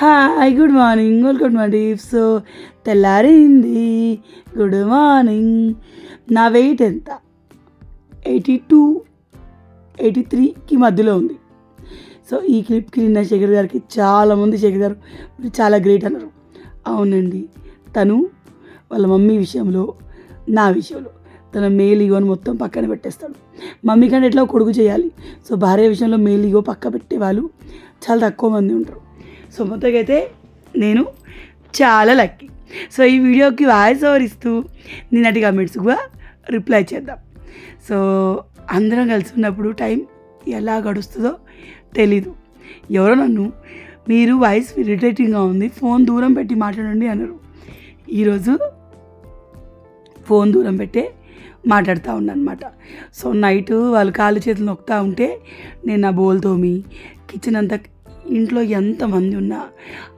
Hi good morning welcome my deep so తెల్లారింది good morning నా weight ఎంత? Eighty two eighty త్రీకి మధ్యలో ఉంది. సో ఈ క్లిప్కి నిన్న శేఖర్ గారికి చాలామంది శేఖర్ గారు చాలా గ్రేట్ అన్నారు. అవునండి తను వాళ్ళ మమ్మీ విషయంలో నా విషయంలో తన మేల్ ఈగోని మొత్తం పక్కన పెట్టేస్తాడు. మమ్మీ కంటే ఎట్లా కొడుకు చేయాలి? సో భార్య విషయంలో మేల్ ఈగో పక్క పెట్టేవాళ్ళు చాలా తక్కువ మంది ఉంటారు. సో మొత్తంగా అయితే నేను చాలా లక్కీ సో ఈ వీడియోకి వాయిస్ ఓవర్ ఇస్తూ నిన్నటి కమెంట్స్ కూడా రిప్లై చేద్దాం. సో అందరం కలిసి ఉన్నప్పుడు టైం ఎలా గడుస్తుందో తెలీదు. ఎవరో నన్ను మీరు వాయిస్ ఇరిటేటింగ్గా ఉంది ఫోన్ దూరం పెట్టి మాట్లాడండి అన్నారు ఈరోజు ఫోన్ దూరం పెట్టే మాట్లాడుతూ అనమాట సో నైట్ వాళ్ళు కాళ్ళు చేతులు నొక్కుతూ ఉంటే నేను నా బోల్తోమి కిచెన్ అంతా ఇంట్లో ఎంతమంది ఉన్నా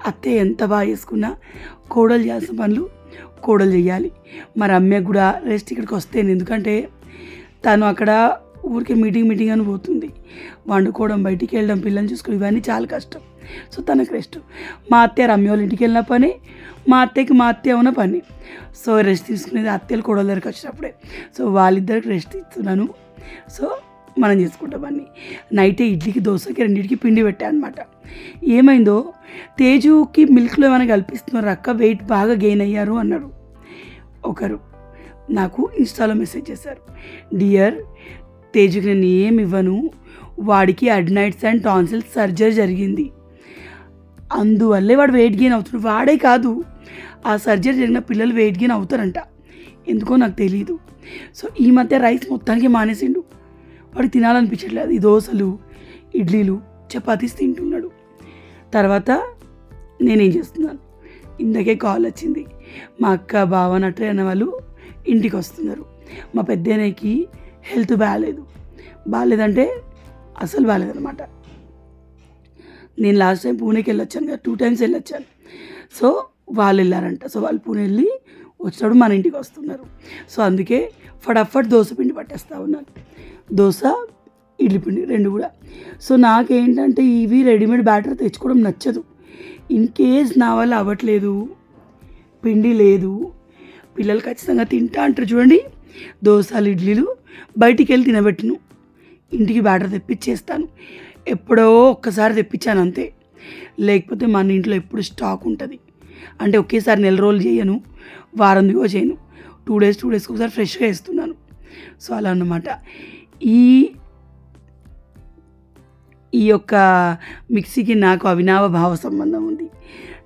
అత్తయ్య ఎంత బాగా చేసుకున్నా కోడలు చేసిన పనులు కోడలు చేయాలి మరి అమ్మే కూడా రెస్ట్ ఇక్కడికి వస్తే ఎందుకంటే తను అక్కడ ఊరికే మీటింగ్ మీటింగ్ అని పోతుంది. వండుకోవడం బయటికి వెళ్ళడం పిల్లల్ని చూసుకోవడం ఇవన్నీ చాలా కష్టం. సో తనకు రెస్ట్ మా అత్తయ్య రమ్య వాళ్ళ ఇంటికి వెళ్ళిన పని మా అత్తయ్యకి మా అత్తయ్య ఉన్న పని. సో రెస్ట్ తీసుకునేది అత్తయ్యలు కోడల దగ్గరికి వచ్చినప్పుడే. సో వాళ్ళిద్దరికి రెస్ట్ ఇస్తున్నాను. సో మనం చేసుకుంటాం నైటే ఇడ్లీకి దోశకి రెండింటికి పిండి పెట్టా అనమాట ఏమైందో తేజుకి మిల్క్లో ఏమైనా కల్పిస్తున్నారు అక్క? వెయిట్ బాగా గెయిన్ అయ్యారు అన్నారు. ఒకరు నాకు ఇన్స్టాలో మెసేజ్ చేశారు. డియర్ తేజుకి నేను ఏమి ఇవ్వను. వాడికి అడ్నైట్స్ అండ్ టాన్సిల్స్ సర్జరీ జరిగింది. అందువల్లే వాడు వెయిట్ గెయిన్ అవుతున్నాడు. వాడే కాదు. ఆ సర్జరీ జరిగిన పిల్లలు వెయిట్ గెయిన్ అవుతారంట. ఎందుకో నాకు తెలియదు సో ఈ మధ్య రైస్ మొత్తానికి మానేసిండు. వాడు తినాలనిపించట్లేదు. ఈ దోశలు ఇడ్లీలు చపాతీస్ తింటున్నాడు. తర్వాత నేనేం చేస్తున్నాను? ఇందాకే కాల్ వచ్చింది. మా అక్క బావ నట్రే అన్న వాళ్ళు ఇంటికి వస్తున్నారు. మా పెద్దనకి హెల్త్ బాగాలేదు బాగాలేదంటే అసలు బాగాలేదనమాట నేను లాస్ట్ టైం పూణేకి వెళ్ళొచ్చాను కదా టూ టైమ్స్ వెళ్ళొచ్చాను. సో వాళ్ళు వెళ్ళారంట. సో వాళ్ళు పూణే వెళ్ళి వచ్చినప్పుడు మన ఇంటికి వస్తున్నారు. సో అందుకే ఫటాఫట్ దోశ పిండి పట్టేస్తా ఉన్నాను దోశ ఇడ్లీ పిండి రెండు కూడా. సో నాకేంటంటే ఇవి రెడీమేడ్ బ్యాటర్ తెచ్చుకోవడం నచ్చదు. ఇన్ కేస్ నా వల్ల అవ్వట్లేదు పిండి లేదు పిల్లలు ఖచ్చితంగా తింటా అంటారు చూడండి. దోశలు ఇడ్లీలు బయటికి వెళ్ళి తినబెట్టును. ఇంటికి బ్యాటర్ తెప్పించేస్తాను ఎప్పుడో ఒక్కసారి తెప్పించాను అంతే. లేకపోతే మన ఇంట్లో ఎప్పుడు స్టాక్ ఉంటుంది. అంటే ఒకేసారి నెల రోజులు చేయను. వారం దిగో చేయను. టూ డేస్ టూ డేస్కి ఒకసారి ఫ్రెష్గా వేస్తున్నాను. సో అలా అన్నమాట. ఈ ఈ యొక్క మిక్సీకి నాకు అవినావ భావ సంబంధం ఉంది.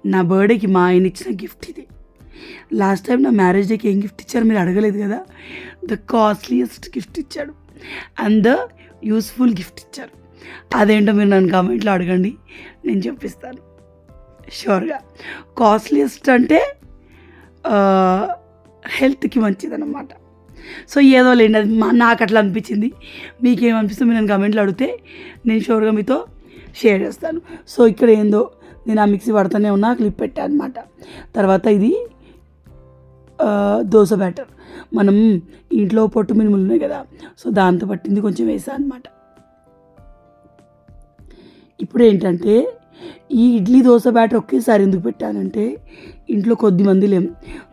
నా బర్త్డేకి మా ఆయన ఇచ్చిన గిఫ్ట్ ఇది. లాస్ట్ టైం నా మ్యారేజ్ డేకి ఏం గిఫ్ట్ ఇచ్చారు మీరు అడగలేదు కదా? ద కాస్ట్లీయెస్ట్ గిఫ్ట్ ఇచ్చాడు. అండ్ ద యూస్ఫుల్ గిఫ్ట్ ఇచ్చారు. అదేంటో మీరు నన్ను కామెంట్లో అడగండి. నేను చెప్పిస్తాను. షూర్గా కాస్ట్లీయెస్ట్ అంటే హెల్త్కి మంచిదన్నమాట. సో ఏదో లేండి అది మా నాకు అట్లా అనిపించింది. మీకేమనిపిస్తుంది మీరు నేను కమెంట్లో అడిగితే నేను షూర్గా మీతో షేర్ చేస్తాను. సో ఇక్కడ ఏందో నేను ఆ మిక్సీ పడుతూనే ఉన్నా క్లిప్ పెట్టాను అనమాట తర్వాత ఇది దోశ బ్యాటర్. మనం ఇంట్లో పొట్టు మినుములు ఉన్నాయి కదా సో దాంతో పట్టింది కొంచెం వేసాను అనమాట ఇప్పుడు ఏంటంటే ఈ ఇడ్లీ దోశ బ్యాటర్ ఒకేసారి ఎందుకు పెట్టానంటే ఇంట్లో కొద్ది మంది లేం.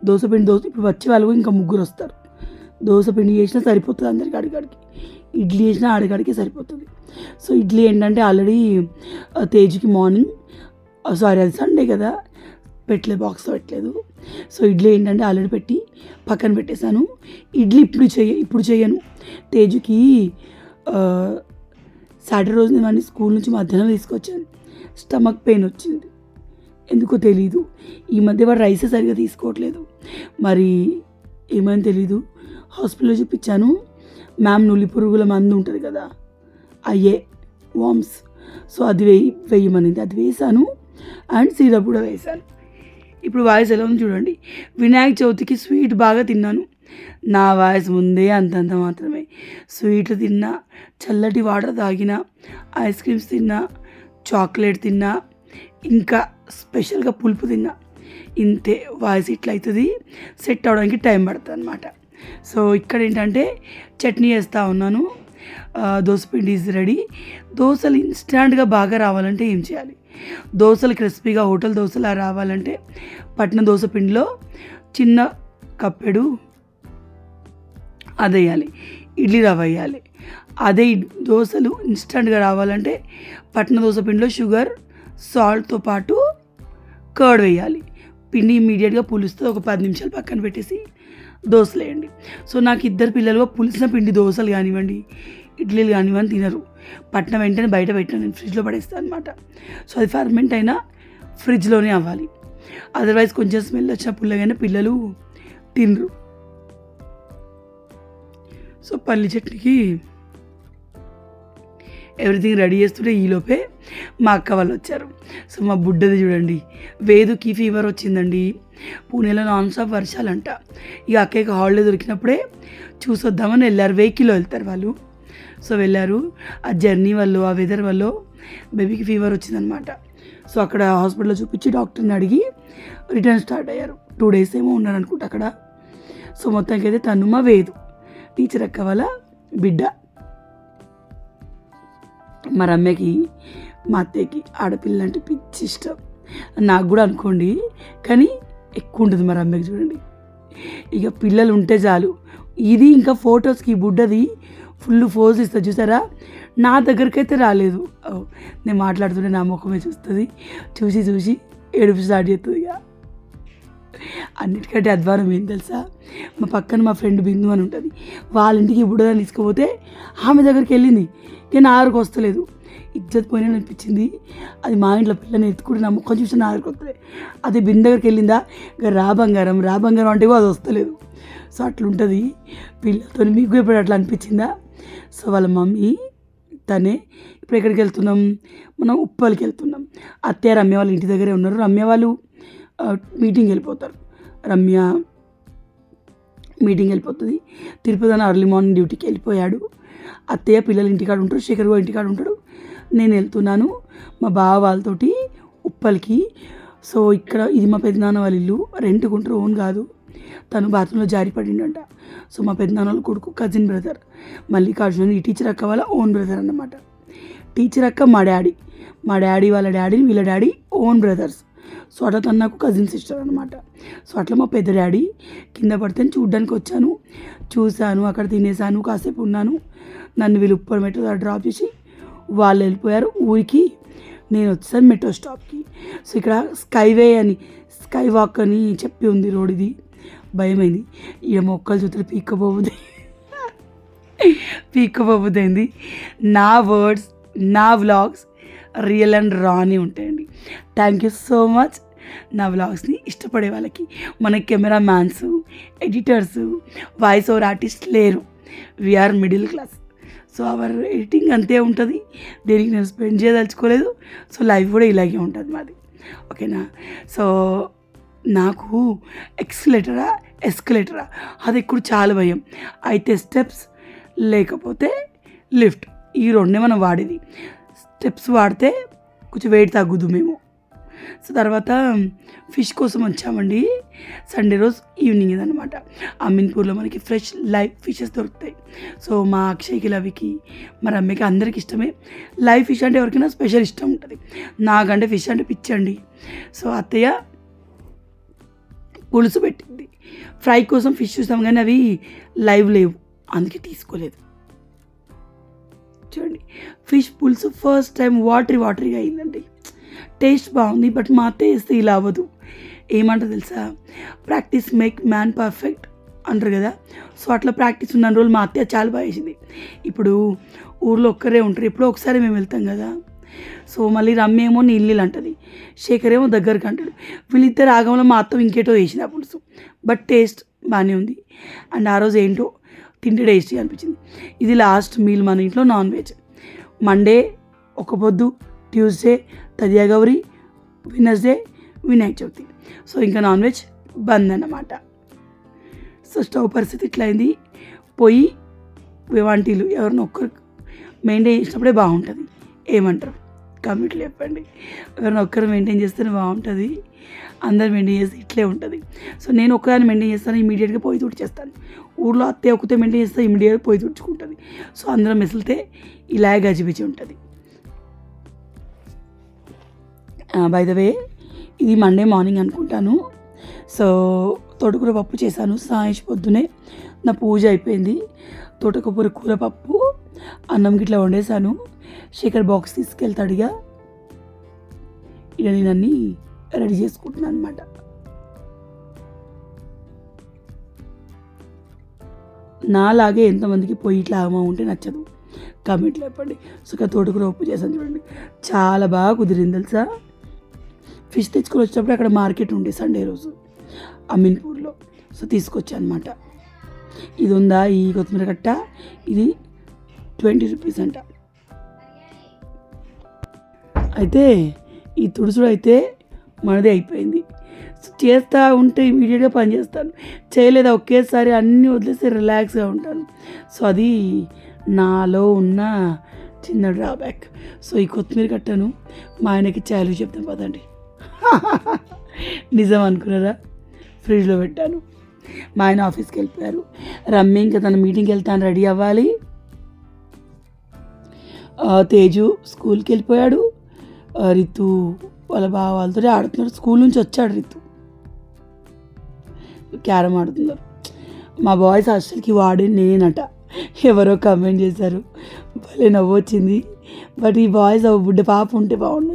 దోశ పిండి దోశ ఇప్పుడు వచ్చే వాళ్ళు ఇంకా ముగ్గురు వస్తారు. దోశ పిండి చేసినా సరిపోతుంది అందరికి అడిగాడికి. ఇడ్లీ చేసినా అడిగాడికి సరిపోతుంది. సో ఇడ్లీ ఏంటంటే ఆల్రెడీ తేజ్కి మార్నింగ్ సారీ అది సండే కదా. పెట్టలేదు బాక్స్ పెట్టలేదు. సో ఇడ్లీ ఏంటంటే ఆల్రెడీ పెట్టి పక్కన పెట్టేశాను. ఇడ్లీ ఇప్పుడు చేయ ఇప్పుడు చేయను. తేజుకి సాటర్డే రోజు నేను స్కూల్ నుంచి మధ్యాహ్నం తీసుకొచ్చాను. స్టమక్ పెయిన్ వచ్చింది. ఎందుకో తెలీదు. ఈ మధ్య వాడు రైసే సరిగా తీసుకోవట్లేదు. మరి ఏమని తెలీదు? హాస్పిటల్లో చూపించాను. మ్యామ్ నులి పురుగుల మందు ఉంటుంది కదా అయ్యే వామ్స్. సో అది వేయి వేయమనింది. అది వేసాను అండ్ సిరప్ కూడా వేసాను ఇప్పుడు వాయిస్ ఎలా ఉంది చూడండి. వినాయక చవితికి స్వీట్ బాగా తిన్నాను. నా వాయిస్ ముందే అంతంత మాత్రమే. స్వీట్ తిన్నా చల్లటి వాటర్ తాగినా ఐస్ క్రీమ్స్ తిన్నా చాక్లెట్ తిన్నా ఇంకా స్పెషల్గా పులుపు తిన్నా ఇంతే వాయిస్ ఇట్లా అవుతుంది. సెట్ అవడానికి టైం పడుతుంది అనమాట సో ఇక్కడ ఏంటంటే చట్నీ వేస్తూ ఉన్నాను. దోసపిండి దోస పిండి ఈజ్ రెడీ దోశలు ఇన్స్టాంట్గా బాగా రావాలంటే ఏం చేయాలి? దోశలు క్రిస్పీగా హోటల్ దోశలు రావాలంటే పట్టిన దోశ పిండిలో చిన్న కప్పెడు అది వేయాలి ఇడ్లీ రవ్వ వేయాలి. అదే దోశలు ఇన్స్టంట్గా రావాలంటే పట్టణ దోశ పిండిలో షుగర్ సాల్ట్తో పాటు కర్డ్ వేయాలి. పిండి ఇమీడియట్గా పులుస్తుంది. ఒక పది నిమిషాలు పక్కన పెట్టేసి దోశలు వేయండి సో నాకు ఇద్దరు పిల్లలు పులిసిన పిండి దోశలు కానివ్వండి ఇడ్లీలు కానివ్వండి తినరు. పట్నం వెంటనే బయట పెట్టాను నేను ఫ్రిడ్జ్లో పడేస్తాను అనమాట సో అది ఫర్మెంట్ అయినా ఫ్రిడ్జ్లోనే అవ్వాలి. అదర్వైజ్ కొంచెం స్మెల్ వచ్చిన పుల్లగానే పిల్లలు తినరు. సో పల్లి చెట్టుకి ఎవ్రీథింగ్ రెడీ చేస్తుంటే ఈలోపే మా అక్క వాళ్ళు వచ్చారు. సో మా బుడ్డది చూడండి వేదుకి ఫీవర్ వచ్చిందండి. పూణేలో నాన్ స్టాప్ వర్షాలంట. ఇక అక్కకి హాలిడే దొరికినప్పుడే చూసొద్దామని వెళ్ళారు వెహికల్లో వెళ్తారు వాళ్ళు. సో వెళ్ళారు ఆ జర్నీ వల్ల ఆ వెదర్ వల్ల బేబీకి ఫీవర్ వచ్చిందనమాట. సో అక్కడ హాస్పిటల్లో చూపించి డాక్టర్ని అడిగి రిటర్న్ స్టార్ట్ అయ్యారు. టూ డేస్ ఏమో ఉన్నారు అనుకుంటా అక్కడ. సో మొత్తానికి అయితే తను మా వేదు టీచర్ అక్క వాళ్ళ బిడ్డ. మా రమ్యకి మా అత్తయ్యకి ఆడపిల్ల అంటే పిచ్చి ఇష్టం. నాకు కూడా అనుకోండి కానీ ఎక్కువ ఉంటుంది మా రమ్యకి చూడండి. ఇక పిల్లలు ఉంటే చాలు. ఇది ఇంకా ఫొటోస్కి ఈ బుడ్డది ఫుల్ ఫోజ్ ఇస్తుంది చూసారా? నా దగ్గరికి అయితే రాలేదు నేను మాట్లాడుతుంటే నా ముఖమే చూస్తుంది. చూసి చూసి ఏడుపు స్టార్ట్ చేస్తుంది ఇక. అన్నిటికంటే అధ్వానం ఏం తెలుసా? మా పక్కన మా ఫ్రెండ్ బిందు అని ఉంటుంది. వాళ్ళ ఇంటికి ఇప్పుడు తీసుకుపోతే ఆమె దగ్గరికి వెళ్ళింది. నేను ఆరుకు వస్తలేదు. ఇజ్జత్ పోయినా అనిపించింది. అది మా ఇంట్లో పిల్లని ఎత్తుకుంటే నా ముఖం చూసి నా దగ్గరకు అది అదే బిందు దగ్గరికి వెళ్ళిందా? రా బంగారం రా బంగారం అంటే కూడా అది వస్తలేదు. సో అట్లుంటుంది. పిల్లలతో మీకు ఎప్పుడు అట్లా అనిపించిందా? సో వాళ్ళ మమ్మీ తనే ఇప్పుడు ఎక్కడికి వెళ్తున్నాం? మనం ఉప్పల్కి వెళ్తున్నాం. అత్తయ్య రమ్య వాళ్ళ ఇంటి దగ్గరే ఉన్నారు. రమ్య వాళ్ళు మీటింగ్ వెళ్ళిపోతారు. రమ్య మీటింగ్ వెళ్ళిపోతుంది. తిరుపతి అన్న అర్లీ మార్నింగ్ డ్యూటీకి వెళ్ళిపోయాడు. అత్తయ్య పిల్లలు ఇంటికాడ ఉంటారు శేఖర్ కూడా ఇంటికాడ ఉంటాడు. నేను వెళ్తున్నాను. మా బావ వాళ్ళతోటి ఉప్పల్కి. సో ఇక్కడ ఇది మా పెద్దనాన్న వాళ్ళ ఇల్లు. రెంట్ కొంటారు ఓన్ కాదు. తను బాత్రూంలో జారిపడిండంట సో మా పెద్దనాన్న వాళ్ళ కొడుకు కజిన్ బ్రదర్ మల్లికార్జున ఈ టీచర్ అక్క వాళ్ళ ఓన్ బ్రదర్ అన్నమాట. టీచర్ అక్క మా డాడీ మా డాడీ వాళ్ళ డాడీ వీళ్ళ డాడీ ఓన్ బ్రదర్స్ సో అట్లా తను నాకు కజిన్ సిస్టర్ అనమాట సో అట్లా మా పెద్ద డాడీ కింద పడితే చూడ్డానికి వచ్చాను. చూశాను అక్కడ తినేసాను కాసేపు ఉన్నాను. నన్ను వీళ్ళు ఉప్పర్ మెట్రో డ్రాప్ చేసి వాళ్ళు వెళ్ళిపోయారు. ఊరికి నేను వచ్చాను మెట్రో స్టాప్కి సో ఇక్కడ స్కైవే అని స్కై వాక్ అని చెప్పి ఉంది రోడ్ ఇది. భయమైంది. ఈ మొక్కలు చూస్తే పీక్కపోతుంది పీక్కపోతుంది నా వర్డ్స్ నా వ్లాగ్స్ రియల్ అండ్ రాని ఉంటాయండి. థ్యాంక్ యూ సో మచ్ నా వ్లాగ్స్ని ఇష్టపడే వాళ్ళకి మన camera mans editors voice over artist లేరు. We are middle class so our editing అంతే ఉంటుంది. దేనికి నేను స్పెండ్ చేయదలుచుకోలేదు. సో లైఫ్ కూడా ఇలాగే ఉంటుంది మాది. ఓకేనా? సో నాకు ఎక్స్లేటరా ఎస్కలేటరా అది ఇప్పుడు చాలా భయం. అయితే స్టెప్స్ లేకపోతే లిఫ్ట్ ఈ రెండే మనం వాడేది. స్టెప్స్ వాడితే కొంచెం వెయిట్ తగ్గుదు మేము. సో తర్వాత ఫిష్ కోసం వచ్చామండి. సండే రోజు ఈవినింగ్ ఇదనమాట అమ్మిన్పూర్లో మనకి ఫ్రెష్ లైవ్ ఫిషెస్ దొరుకుతాయి. సో మా అక్షయ్కి లవికి మరి అమ్మకి అందరికి ఇష్టమే. లైవ్ ఫిష్ అంటే ఎవరికైనా స్పెషల్ ఇష్టం ఉంటుంది. నాకంటే ఫిష్ అంటే పిచ్చండి సో అత్తయ్య పులుసు పెట్టింది. ఫ్రై కోసం ఫిష్ చూసాం కానీ అవి లైవ్ లేవు. అందుకే తీసుకోలేదు. చూడండి. ఫిష్ పులుసు ఫస్ట్ టైం వాటరీ వాటరీగా అయిందండి. టేస్ట్ బాగుంది బట్ మా టేస్ట్ వేస్తే ఇలా అవ్వదు. ఏమంటారు తెలుసా? ప్రాక్టీస్ మేక్ మ్యాన్ పర్ఫెక్ట్ అంటారు కదా? సో అట్లా ప్రాక్టీస్ ఉన్న రోజులు మా అత్తయ్య చాలా బాగా వేసింది ఇప్పుడు ఊర్లో ఒక్కరే ఉంటారు ఎప్పుడో ఒకసారి మేము వెళ్తాం కదా? సో మళ్ళీ రమ్మ ఏమో నీళ్ళు అంటది శేఖర్ ఏమో దగ్గరికి అంటాడు. వీళ్ళిద్దరు ఆగంలో మా అత్త ఇంకేటో వేసిన ఆ పులుసు. బట్ టేస్ట్ బాగానే ఉంది. అండ్ ఆ రోజు ఏంటో తింటే టేస్టీ అనిపించింది. ఇది లాస్ట్ మీల్ మన ఇంట్లో నాన్ వెజ్. మండే ఒక పొద్దు Tuesday Tadiya Gauri Wednesday Vinayaka Chavithi. So ఇంకా నాన్ వెజ్ బంద్ అన్నమాట. సో స్టవ్ పరిస్థితి ఇట్లా అయింది పొయ్యి వంటీలు ఎవరినో ఒక్కరు మెయింటైన్ చేసినప్పుడే బాగుంటుంది. ఏమంటారు? కమిట్లు చెప్పండి. ఎవరైనా ఒక్కరు మెయింటైన్ చేస్తేనే బాగుంటుంది. అందరు మెయింటైన్ చేస్తే ఇట్లే ఉంటుంది. సో నేను ఒక్కదాన్ని మెయింటైన్ చేస్తాను ఇమీడియట్గా పోయి తుడిచేస్తాను. ఊళ్ళో అత్తే ఒక్కతే మెయింటైన్ చేస్తే ఇమీడియట్గా పోయి తుడుచుకుంటుంది. సో అందరం మెసిలితే ఇలాగే గజిబిజి ఉంటుంది. బై ద వే ఇది మండే మార్నింగ్ అనుకుంటాను. సో తోటకూర పప్పు చేశాను. సాయంచి పొద్దునే నా పూజ అయిపోయింది. తోటకూర కూర పప్పు అన్నం గిట్లా వండేసాను శేఖర్ బాక్స్ తీసుకెళ్తాడుగా ఇక నేను అన్నీ రెడీ చేసుకుంటున్నాను అనమాట నాలాగే ఎంతమందికి పోయి ఇట్లా ఆగమా ఉంటే నచ్చదు కామెంట్లో చెప్పండి. సో తోటకూర ఉప్పు చేశాను చూడండి. చాలా బాగా కుదిరింది తెలుసా? ఫిష్ తెచ్చుకొని వచ్చినప్పుడు అక్కడ మార్కెట్ ఉండే సండే రోజు అమీన్పూర్లో. సో తీసుకొచ్చా అనమాట ఇది ఉందా? ఈ కొత్తిమీర కట్ట? ఇది ట్వంటీ రూపీస్ అంట. అయితే ఈ తుడుసుడు అయితే మనదే అయిపోయింది. సో చేస్తూ ఉంటే ఇమీడియట్గా పని చేస్తాను. చేయలేదు? ఒకేసారి అన్నీ వదిలేసి రిలాక్స్గా ఉంటాను. సో అది నాలో ఉన్న చిన్న డ్రాబ్యాక్ సో ఈ కొత్తిమీర కట్టను. మా ఆయనకి చాలు చెప్తాను పదండి. నిజం అనుకున్నారా? ఫ్రిడ్జ్లో పెట్టాను. మా ఆయన ఆఫీస్కి వెళ్ళిపోయారు. రమ్మి ఇంకా తన మీటింగ్కి వెళ్తాను రెడీ అవ్వాలి. తేజు స్కూల్కి వెళ్ళిపోయాడు. రితు వాళ్ళ బావ వాళ్ళతో ఆడుతున్నాడు. స్కూల్ నుంచి వచ్చాడు రితు. క్యారమ్ ఆడుతున్నారు. మా బాయ్స్ హాస్టల్కి వాడే నేనట ఎవరో కమెంట్ చేశారు. భలే నవ్వు వచ్చింది బట్ ఈ బాయ్స్ బుడ్డ పాప ఉంటే బాగుండు.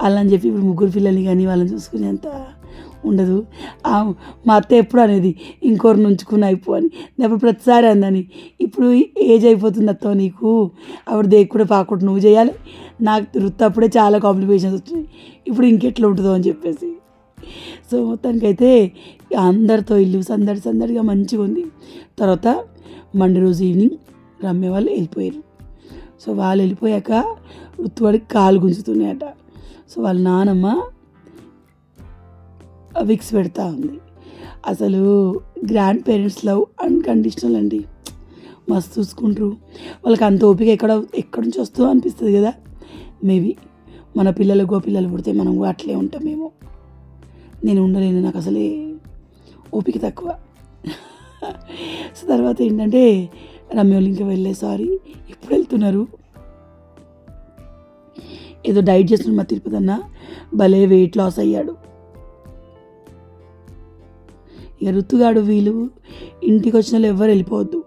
వాళ్ళని చెప్పి ఇప్పుడు ముగ్గురు పిల్లల్ని కానీ వాళ్ళని చూసుకునేంత ఉండదు. మా అత్త ఎప్పుడు అనేది ఇంకోరిని ఉంచుకుని అయిపో అని నేను అప్పుడు ప్రతిసారి అందని ఇప్పుడు ఏజ్ అయిపోతుంది అత్త నీకు. అప్పుడు దేకు కూడా పాకుండా నువ్వు చేయాలి. నాకు వృత్తప్పుడే చాలా కాంప్లికేషన్స్ వచ్చినాయి. ఇప్పుడు ఇంకెట్లా ఉంటుందో అని చెప్పేసి. సో మొత్తానికైతే అందరితో ఇల్లు సందడి సందడిగా మంచిగా ఉంది. తర్వాత మండే రోజు ఈవినింగ్ రమ్య వాళ్ళు వెళ్ళిపోయారు. సో వాళ్ళు వెళ్ళిపోయాక వృత్తివాడికి కాలు గుంజుతున్నాయట. సో వాళ్ళ నానమ్మ విక్స్ పెడతా ఉంది. అసలు గ్రాండ్ పేరెంట్స్ లవ్ అన్కండిషనల్ అండి. మస్తు చూసుకుంటారు. వాళ్ళకి అంత ఓపిక ఎక్కడ ఎక్కడి నుంచి వస్తుందో అనిపిస్తుంది కదా. మేబీ మన పిల్లలు పిల్లలు పుడితే మనం కూడా అట్లే ఉంటామేమో. నేను ఉండలేను నాకు అసలే ఓపిక తక్కువ. సో తర్వాత ఏంటంటే రమ్యోళ్ళు ఇంకా వెళ్ళే సారీ ఇప్పుడు వెళ్తున్నారు? ఏదో డైట్ చేస్తున్న మా తిరుపతి అన్న. భలే వెయిట్ లాస్ అయ్యాడు. ఇక వీళ్ళు ఇంటికి వచ్చిన వాళ్ళు ఎవరు వెళ్ళిపోవద్దు.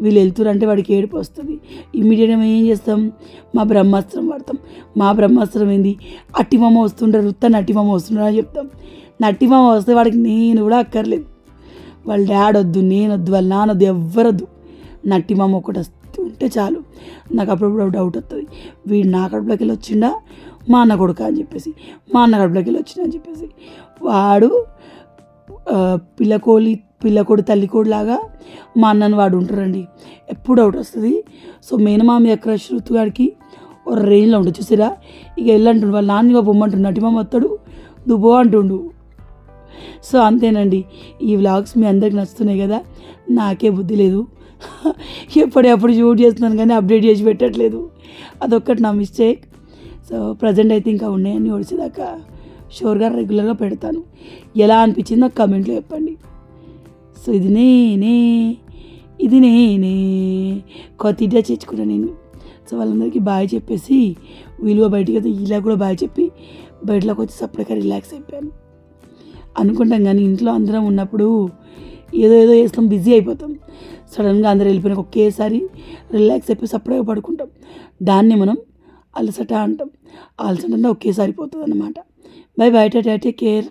వీళ్ళు వెళ్తురంటే వాడికి ఏడుపు వస్తుంది. ఇమ్మీడియట్గా మేము ఏం చేస్తాం? మా బ్రహ్మాస్త్రం వాడతాం. మా బ్రహ్మాస్త్రం ఏంది? అట్టిమామ వస్తుంటారు రుత్త నట్టిమామ వస్తుంటారు అని చెప్తాం. నట్టిమామ వస్తే వాడికి నేను కూడా అక్కర్లేదు. వాళ్ళ డాడ్ వద్దు నేను వద్దు వాళ్ళ నాన్న ఎవ్వరొద్దు. నట్టిమామ ఒకటి వస్తూ ఉంటే చాలు. నాకు అప్పుడప్పుడు డౌట్ వస్తుంది వీడు నా కడుపులోకి వెళ్ళి వచ్చిండా? మా అన్న కొడుక అని చెప్పేసి. మా అన్న కడుపులోకి వెళ్ళి వచ్చిండా అని చెప్పేసి. వాడు పిల్లకోలి పిల్లకోడి తల్లికోడిలాగా మా అన్నని వాడు ఉంటారండి. ఎప్పుడు డౌట్ వస్తుంది. సో మేనమామ యొక్క శృతు గారికి ఒక రేంజ్లో ఉంటుంది చూసిరా? ఇక వెళ్ళంటుండు. వాళ్ళ నాన్న పొమ్మంటుండు నటిమామ వస్తాడు దుబ్బో అంటుండు. సో అంతేనండి. ఈ వ్లాగ్స్ మీ అందరికి నచ్చుతున్నాయి కదా? నాకే బుద్ధి లేదు. ఎప్పుడెప్పుడు షూట్ చేస్తున్నాను కానీ అప్డేట్ చేసి పెట్టట్లేదు. అదొక్కటి నా మిస్టేక్ సో ప్రజెంట్ అయితే ఇంకా ఉన్నాయని ఒడిసేదాకా షోర్గా రెగ్యులర్గా పెడతాను. ఎలా అనిపించింది నాకు కమెంట్లో చెప్పండి. సో ఇది నేనే ఇది నేనే కొత్త ఇడ్డా నేను. సో వాళ్ళందరికీ బాయ్ చెప్పేసి వీలుగా బయటికి అయితే ఇలా కూడా బాయ్ చెప్పి బయటలోకి వచ్చి సపరేట్గా రిలాక్స్ అయిపోయాను. అనుకుంటాం కానీ ఇంట్లో అందరం ఉన్నప్పుడు ఏదో ఏదో చేస్తాం బిజీ అయిపోతాం. సడన్గా అందరూ వెళ్ళిపోయిన ఒకేసారి రిలాక్స్ అయిపోయి సపరేట్గా పడుకుంటాం. దాన్ని మనం అలసట అంటాం. అలసట అంటే ఒకేసారి పోతుంది అన్నమాట బై బై టేక్ కేర్